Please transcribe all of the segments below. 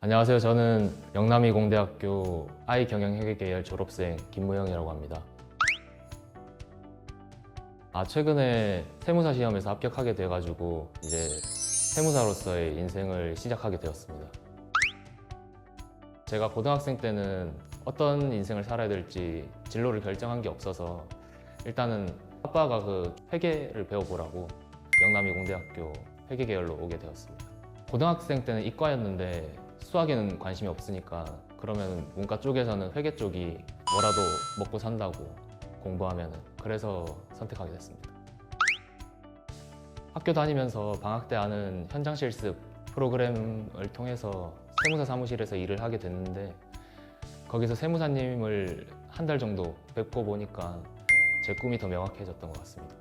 안녕하세요. 저는 영남이 공대학교 아이경영회계계열 졸업생 김무영이라고 합니다. 아 최근에 세무사 시험에서 합격하게 돼가지고 이제 세무사로서의 인생을 시작하게 되었습니다. 제가 고등학생 때는 어떤 인생을 살아야 될지 진로를 결정한 게 없어서 일단은 아빠가 그 회계를 배워보라고 영남이 공대학교 회계계열로 오게 되었습니다. 고등학생 때는 이과였는데 수학에는 관심이 없으니까 그러면 문과 쪽에서는 회계 쪽이 뭐라도 먹고 산다고 공부하면 그래서 선택하게 됐습니다. 학교 다니면서 방학 때 하는 현장 실습 프로그램을 통해서 세무사 사무실에서 일을 하게 됐는데 거기서 세무사님을 한 달 정도 뵙고 보니까 제 꿈이 더 명확해졌던 것 같습니다.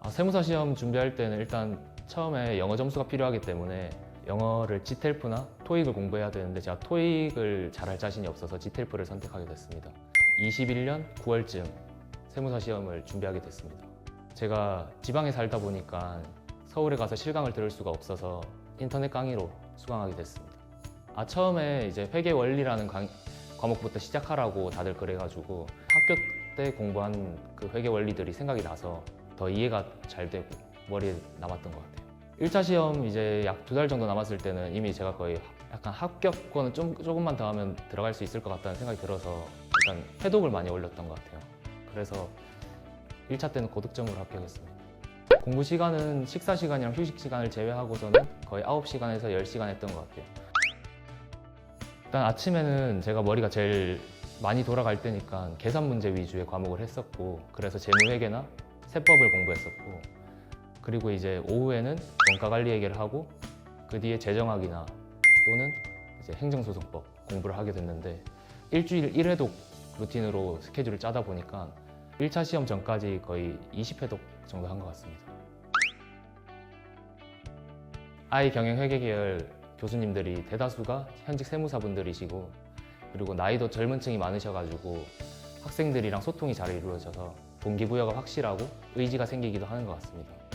아, 세무사 시험 준비할 때는 일단 처음에 영어 점수가 필요하기 때문에 영어를 지텔프나 토익을 공부해야 되는데 제가 토익을 잘할 자신이 없어서 지텔프를 선택하게 됐습니다. 21년 9월쯤 세무사 시험을 준비하게 됐습니다. 제가 지방에 살다 보니까 서울에 가서 실강을 들을 수가 없어서 인터넷 강의로 수강하게 됐습니다. 아 처음에 이제 회계 원리라는 강- 과목부터 시작하라고 다들 그래가지고 학교 때 공부한 그 회계 원리들이 생각이 나서 더 이해가 잘 되고 머리에 남았던 것 같아요. 1차 시험 이제 약 두 달 정도 남았을 때는 이미 제가 거의 약간 합격권은 좀 조금만 더 하면 들어갈 수 있을 것 같다는 생각이 들어서 일단 해독을 많이 올렸던 것 같아요. 그래서 1차 때는 고득점으로 합격했습니다. 공부 시간은 식사 시간이랑 휴식 시간을 제외하고서는 거의 9시간에서 10시간 했던 것 같아요. 일단 아침에는 제가 머리가 제일 많이 돌아갈 때니까 계산 문제 위주의 과목을 했었고 그래서 재무회계나 세법을 공부했었고 그리고 이제 오후에는 원가 관리 얘기를 하고 그 뒤에 재정학이나 또는 이제 행정소송법 공부를 하게 됐는데 일주일 1회독 루틴으로 스케줄을 짜다 보니까 1차 시험 전까지 거의 20회독 정도 한 것 같습니다. 아이 경영 회계 계열 교수님들이 대다수가 현직 세무사분들이시고 그리고 나이도 젊은 층이 많으셔가지고 학생들이랑 소통이 잘 이루어져서 동기부여가 확실하고 의지가 생기기도 하는 것 같습니다.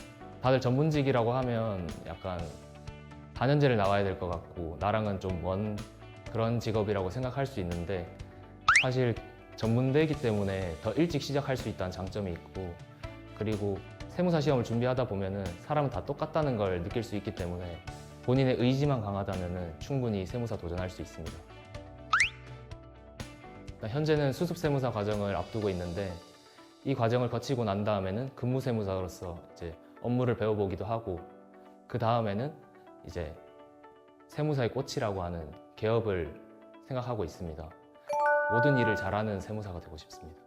다들 전문직이라고 하면 약간 단연제를 나와야 될 것 같고 나랑은 좀 먼 그런 직업이라고 생각할 수 있는데 사실 전문대이기 때문에 더 일찍 시작할 수 있다는 장점이 있고 그리고 세무사 시험을 준비하다 보면은 사람은 다 똑같다는 걸 느낄 수 있기 때문에 본인의 의지만 강하다면은 충분히 세무사 도전할 수 있습니다. 현재는 수습 세무사 과정을 앞두고 있는데 이 과정을 거치고 난 다음에는 근무 세무사로서 이제 업무를 배워보기도 하고 그 다음에는 이제 세무사의 꽃이라고 하는 개업을 생각하고 있습니다. 모든 일을 잘하는 세무사가 되고 싶습니다.